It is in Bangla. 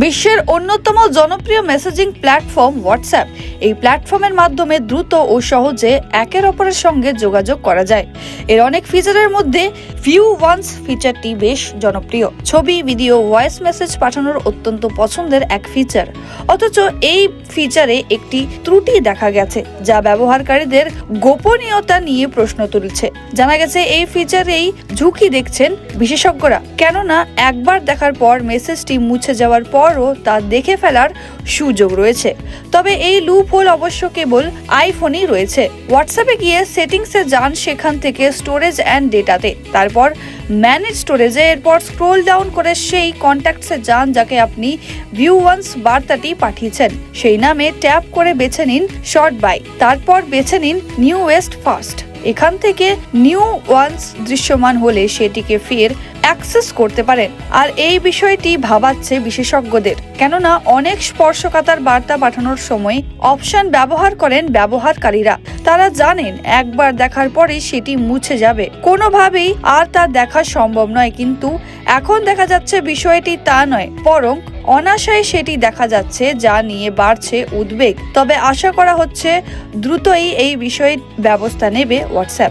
বিশ্বের অন্যতম জনপ্রিয় মেসেজিং প্ল্যাটফর্ম হোয়াটসঅ্যাপ এই প্ল্যাটফর্মের মাধ্যমে দ্রুত ও সহজে একের অপরের সঙ্গে যোগাযোগ করা যায়। এর অনেক ফিচারের মধ্যে ভিউ ওয়ান্স ফিচারটি বেশ জনপ্রিয়। ছবি ভিডিও ভয়েস মেসেজ পাঠানোর অত্যন্ত পছন্দের এক ফিচার অথচ এই ফিচারে একটি ত্রুটি দেখা গেছে, যা ব্যবহারকারীদের গোপনীয়তা নিয়ে প্রশ্ন তুলছে। জানা গেছে, এই ফিচারেই ঝুঁকি দেখছেন বিশেষজ্ঞরা। কেননা, একবার দেখার পর মেসেজটি মুছে যাওয়ার পরও তা দেখে ফেলার সুযোগ রয়েছে। তবে এই লুপ হোল অবশ্য কেবল আইফোনই রয়েছে। হোয়াটসঅ্যাপে গিয়ে সেটিংসে যান সেখান থেকে স্টোরেজ অ্যান্ড ডেটাতে তারপর ম্যানেজ স্টোরেজে এরপর স্ক্রোল ডাউন করে সেই কন্ট্যাক্টসে যান যাকে আপনি ভিউ ওয়ান্স বার্তাটি পাঠিয়েছেন। সেই নামে ট্যাপ করে বেছে নিন শর্ট বাই তারপর বেছে নিন নিউ ওয়েস্ট ফার্স্ট এখান থেকে নিউ ওয়ান্স দৃশ্যমান হলে সেটিকে ফের অ্যাক্সেস করতে পারেন। আর এই বিষয়টি ভাবাচ্ছে বিশেষজ্ঞদের। কেননা অনেক স্পর্শকাতার বার্তা পাঠানোর সময় অপশন ব্যবহার করেন ব্যবহারকারীরা। তারা জানেন একবার দেখার পরে সেটি মুছে যাবে। কোনোভাবেই আর তা দেখা সম্ভব নয়, কিন্তু এখন দেখা যাচ্ছে বিষয়টি তা নয়, বরং অনাশায় সেটি দেখা যাচ্ছে, যা নিয়ে বাড়ছে উদ্বেগ। তবে আশা করা হচ্ছে দ্রুতই এই বিষয়ে ব্যবস্থা নেবে হোয়াটসঅ্যাপ।